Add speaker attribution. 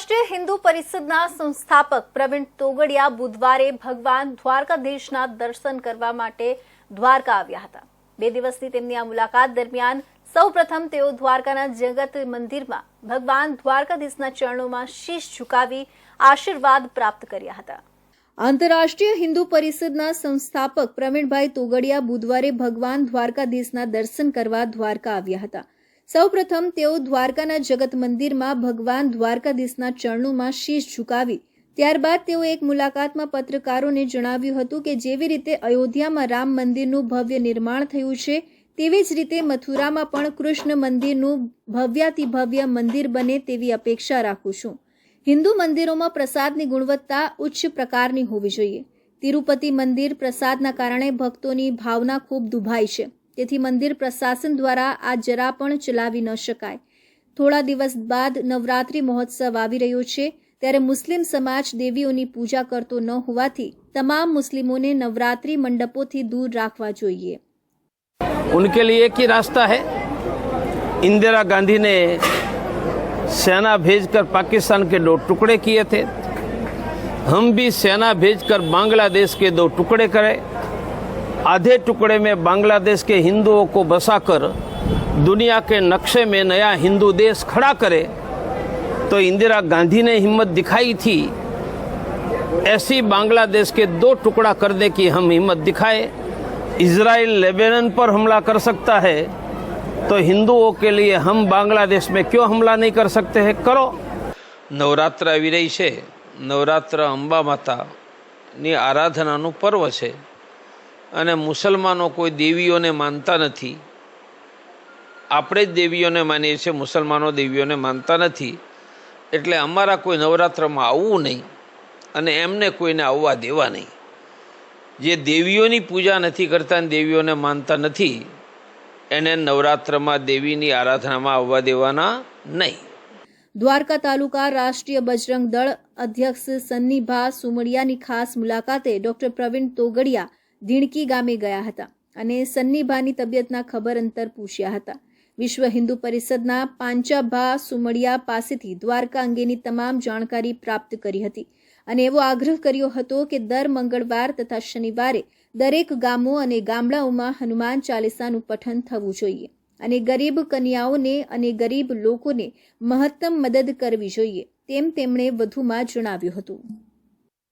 Speaker 1: આંતરરાષ્ટ્રીય હિન્દુ પરિષદના સંસ્થાપક પ્રવીણ તોગડિયા બુધવારે ભગવાન દ્વારકાધીશના દર્શન કરવા માટે દ્વારકા આવ્યા હતા. બે દિવસની તેમની આ મુલાકાત દરમિયાન સૌપ્રથમ તેઓ દ્વારકાના જગત મંદિરમાં ભગવાન દ્વારકાધીશના ચરણોમાં શીશ ઝુકાવી આશીર્વાદ પ્રાપ્ત કર્યા હતા. આંતરરાષ્ટ્રીય હિન્દુ પરિષદના સંસ્થાપક પ્રવીણભાઈ તોગડિયા બુધવારે ભગવાન દ્વારકાધીશના દર્શન કરવા દ્વારકા આવ્યા હતા. સૌપ્રથમ તેઓ દ્વારકાના જગત મંદિરમાં ભગવાન દ્વારકાધીશના ચરણોમાં શીશ ઝુકાવી. ત્યારબાદ તેઓ એક મુલાકાતમાં પત્રકારોને જણાવ્યું હતું કે જેવી રીતે અયોધ્યામાં રામ મંદિરનું ભવ્ય નિર્માણ થયું છે, તેવી જ રીતે મથુરામાં પણ કૃષ્ણ મંદિરનું ભવ્યાતિ ભવ્ય મંદિર બને તેવી અપેક્ષા રાખું છું. હિન્દુ મંદિરોમાં પ્રસાદની ગુણવત્તા ઉચ્ચ પ્રકારની હોવી જોઈએ. તિરુપતિ મંદિર પ્રસાદના કારણે ભક્તોની ભાવના ખૂબ દુભાઈ છે. તેથી મંદિર પ્રશાસન દ્વારા આ જરા પણ ચલાવી ન શકાય થોડા દિવસ બાદ નવરાત્રિ મહોત્સવ આવી રહ્યો છે ત્યારે મુસ્લિમ સમાજ દેવીઓની પૂજા કરતો ન હોવાથી તમામ મુસ્લિમોને નવરાત્રિ મંડપોથી દૂર રાખવા જોઈએ
Speaker 2: उनके लिए एक ही रास्ता है इंदिरा गांधी ने सेना भेजकर पाकिस्तान के दो टुकड़े किए थे हम भी सेना भेजकर बांग्लादेश के दो टुकड़े करें आधे टुकड़े में बांग्लादेश के हिंदुओं को बसाकर दुनिया के नक्शे में नया हिंदू देश खड़ा करे तो इंदिरा गांधी ने हिम्मत दिखाई थी ऐसी बांग्लादेश के दो टुकड़ा करने की हम हिम्मत दिखाए इजराइल लेबनान पर हमला कर सकता है तो हिंदुओं के लिए हम बांग्लादेश में क्यों हमला नहीं कर सकते हैं करो નવરાત્ર આવી રહી છે નવરાત્ર અંબા માતાની આરાધનાનું પર્વ છે અને મુસલમાનો કોઈ દેવીઓને માનતા નથી. આપણે જ દેવીઓને માનીએ છીએ, મુસલમાનો દેવીઓને માનતા નથી. એટલે અમારા કોઈ નવરાત્રમાં આવવું નહીં અને એમને કોઈને આવવા દેવા નહીં. જે દેવીઓની પૂજા નથી કરતા દેવીઓને માનતા નથી, એને નવરાત્રમાં દેવીની આરાધનામાં આવવા દેવાના નહીં.
Speaker 1: દ્વારકા તાલુકા રાષ્ટ્રીય બજરંગ દળ અધ્યક્ષ સન્નીભા સુમડિયાની ખાસ મુલાકાતે ડોક્ટર પ્રવીણ તોગડિયા ધીણકી ગામે ગયા હતા અને સન્નીભાની તબિયતના ખબર અંતર પૂછ્યા હતા. વિશ્વ હિન્દુ પરિષદના પાંચાભા સુમડિયા પાસેથી દ્વારકા અંગેની તમામ જાણકારી પ્રાપ્ત કરી હતી અને એવો આગ્રહ કર્યો હતો કે દર મંગળવાર તથા શનિવારે દરેક ગામો અને ગામડાઓમાં હનુમાન ચાલીસાનું પઠન થવું જોઈએ અને ગરીબ કન્યાઓને અને ગરીબ લોકોને મહત્તમ મદદ કરવી જોઈએ તેમ તેમણે વધુમાં જણાવ્યું હતું.